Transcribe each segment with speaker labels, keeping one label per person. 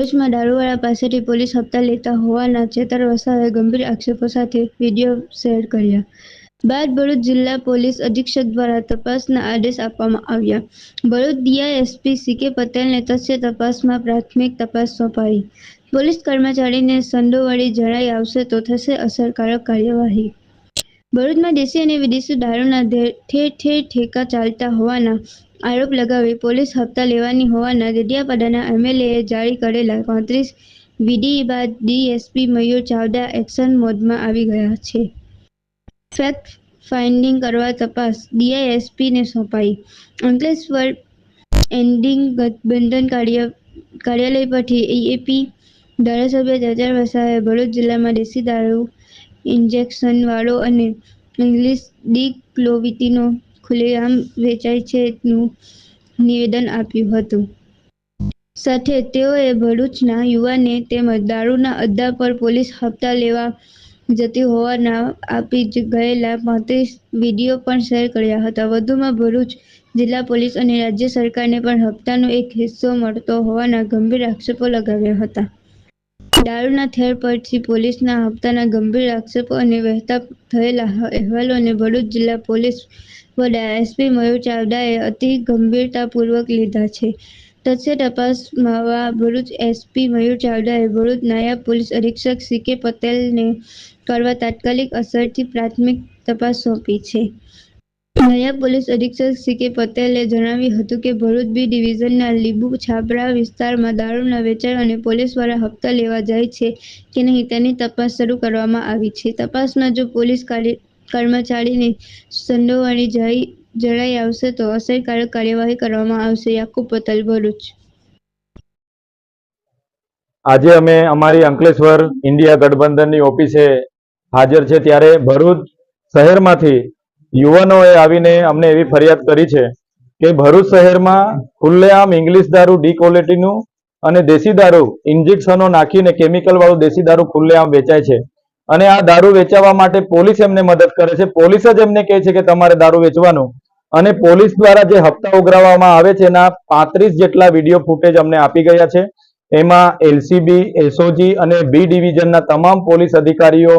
Speaker 1: ભરૂચમાં દારૂવાળા પાસેથી પોલીસ હપ્તા લેતા હોવાના ચેતર વસાવાએ ગંભીર આક્ષેપો સાથે વીડિયો શેર કર્યા. બાદ ભરૂચ જિલ્લા પોલીસ અધિક્ષક દ્વારા તપાસના આદેશ આપવામાં આવ્યા. ભરૂચ ડીઆઈએસપી સીકે પટેલને તસ્ય તપાસમાં પ્રાથમિક તપાસ સોંપાઈ. પોલીસ કર્મચારીને સંડોવળી જણાઈ આવશે તો થશે અસરકારક કાર્યવાહી. ભરૂચમાં દેશી અને વિદેશી દારૂના ઠેર ઠેર ઠેકા ચાલતા હોવાના આરોપ લગાવી પોલીસ હપ્તા લેવાની હોવાના દેડિયાપાડાના એમએલએએ જારી કરેલા પાંત્રીસ વીડી બાદ ડીએસપી મયુર ચાવડા એક્શન મોડમાં આવી ગયા છે. ફેક્ટ ફાઇન્ડિંગ કરવા તપાસ ડીઆઈએસપીને સોંપાઈ. અંકલેશ્વર એન્ડિંગ ગઠબંધન કાર્ય કાર્યાલય પરથી એપી ધારાસભ્ય ચેતર વસાએ ભરૂચ જિલ્લામાં દેશી દારૂ ઇન્જેક્શનવાળો અને ઇંગ્લિશ ડી ક્લોવિટીનો ખુલ્લેઆમ વેચાય છે નું નિવેદન આપ્યું હતું. સાથે તેઓએ ભરૂચના યુવાને તેમજ દારૂના અડ્ડા પર પોલીસ હપ્તા લેવા જતી હોવાના આપી ગયેલા પાંત્રીસ વીડિયો પણ શેર કર્યા હતા. વધુમાં ભરૂચ જિલ્લા પોલીસ અને રાજ્ય સરકારને પણ હપ્તાનો એક હિસ્સો મળતો હોવાના ગંભીર આક્ષેપો લગાવ્યા હતા. દારૂના થેર પરથી પોલીસના હપ્તાના ગંભીર આક્ષેપો અને વહેતા થયેલા અહેવાલોને ભરૂચ જિલ્લા પોલીસ વડા એસપી મયુર ચાવડાએ અતિ ગંભીરતાપૂર્વક લીધા છે. તથ્ય તપાસમાં ભરૂચ એસપી મયુર ચાવડાએ ભરૂચ નાયબ પોલીસ અધિક્ષક સીકે પટેલને કરવા તાત્કાલિક અસરથી પ્રાથમિક તપાસ સોંપી છે. નાયબ પોલીસ અધિક્ષક સીકે પટેલે જણાવ્યું હતું કે ભરૂચ બી ડિવિઝનના લીંબુ છાબરા વિસ્તારમાં દારૂના વેચાણ અને પોલીસ દ્વારા હપ્તા લેવા જાય છે કે નહીં તેની તપાસ શરૂ કરવામાં આવી છે. તપાસમાં જો પોલીસ કર્મચારીની સંડોવણી જઈ, જણાઈ આવશે તો અસરકારક કાર્યવાહી કરવામાં આવશે. યાકુબ પટેલ, ભરૂચ.
Speaker 2: આજે અમે અમારી અંકલેશ્વર ઇન્ડિયા ગઠબંધનની ઓફિસે હાજર છે. ત્યારે ભરૂચ શહેરમાંથી યુવાનોએ આવીને અમને એવી ફરિયાદ કરી છે કે ભરૂચ શહેરમાં ખુલ્લેઆમ ઇંગ્લિશ દારૂ ડી ક્વોલિટીનું અને દેશી દારૂ, ઇન્જેક્શનો નાખીને કેમિકલ વાળું દેશી દારૂ ખુલ્લેઆમ વેચાય છે. અને આ દારૂ વેચાવા માટે પોલીસ એમને મદદ કરે છે. પોલીસ જ એમને કહે છે કે તમારે દારૂ વેચવાનું. અને પોલીસ દ્વારા જે હપ્તા ઉઘરાવવામાં આવે છે, એના પાંત્રીસ જેટલા વીડિયો ફૂટેજ અમને આપી ગયા છે. એમાં એલસીબી, એસઓજી અને બી ડિવિઝનના તમામ પોલીસ અધિકારીઓ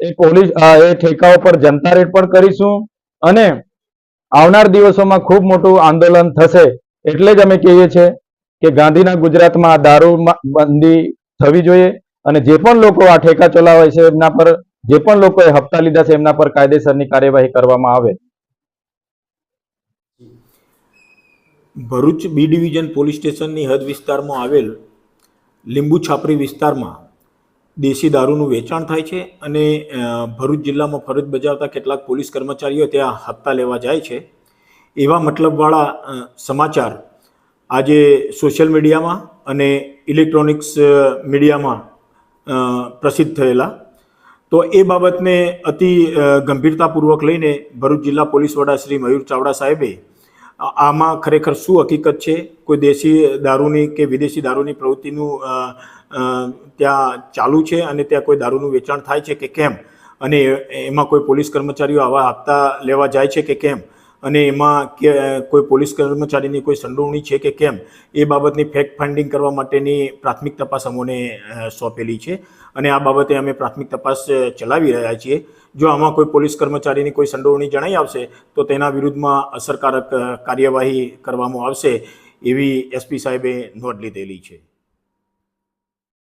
Speaker 2: એ પોલીસ એ ઠેકાઓ પર જનતા રેડ પણ કરીશું અને આવનાર દિવસોમાં ખૂબ મોટું આંદોલન થશે એટલે જ અમે કહીએ છીએ કે ગાંધીના ગુજરાતમાં દારૂ બંધી થવી જોઈએ અને જે પણ લોકો આ ઠેકા ચલાવે છે એમના પર, જે પણ લોકોએ હપ્તા લીધા છે એમના પર કાયદેસરની કાર્યવાહી કરવામાં આવે.
Speaker 3: ભરૂચ બી ડિવિઝન પોલીસ સ્ટેશનની હદ વિસ્તારમાં આવેલ લીંબુ છાપરી વિસ્તારમાં દેશી દારૂનું વેચાણ થાય છે અને ભરૂચ જિલ્લામાં ફરજ બજાવતા કેટલાક પોલીસ કર્મચારીઓ ત્યાં હપ્તા લેવા જાય છે. એવા મતલબવાળા સમાચાર આજે સોશિયલ મીડિયામાં અને ઇલેક્ટ્રોનિક્સ મીડિયામાં પ્રસિદ્ધ થયેલા. તો એ બાબતને અતિ ગંભીરતાપૂર્વક લઈને ભરૂચ જિલ્લા પોલીસ વડા શ્રી મયુર ચાવડા સાહેબે આમાં ખરેખર શું હકીકત છે? કોઈ દેશી દારૂની કે વિદેશી દારૂની પ્રવૃત્તિનું ત્યાં ચાલુ છે અને ત્યાં કોઈ દારૂનું વેચાણ થાય છે કે કેમ? અને એમાં કોઈ પોલીસ કર્મચારીઓ આવા હપ્તા લેવા જાય છે કે કેમ? અને એમાં કે, કોઈ પોલીસ કર્મચારીની કોઈ સંડોવણી છે કે કેમ? એ બાબતની ફેક્ટ ફાઇન્ડિંગ કરવા માટેની પ્રાથમિક તપાસ અમોને સોંપેલી છે. અને આ બાબતે અમે પ્રાથમિક તપાસ ચલાવી રહ્યા છીએ. જો આમાં કોઈ પોલીસ કર્મચારીની કોઈ સંડોવણી જણાઈ આવશે, તો તેના વિરુદ્ધમાં અસરકારક કાર્યવાહી કરવામાં આવશે, એવી એસપી સાહેબે નોંધ લીધેલી છે.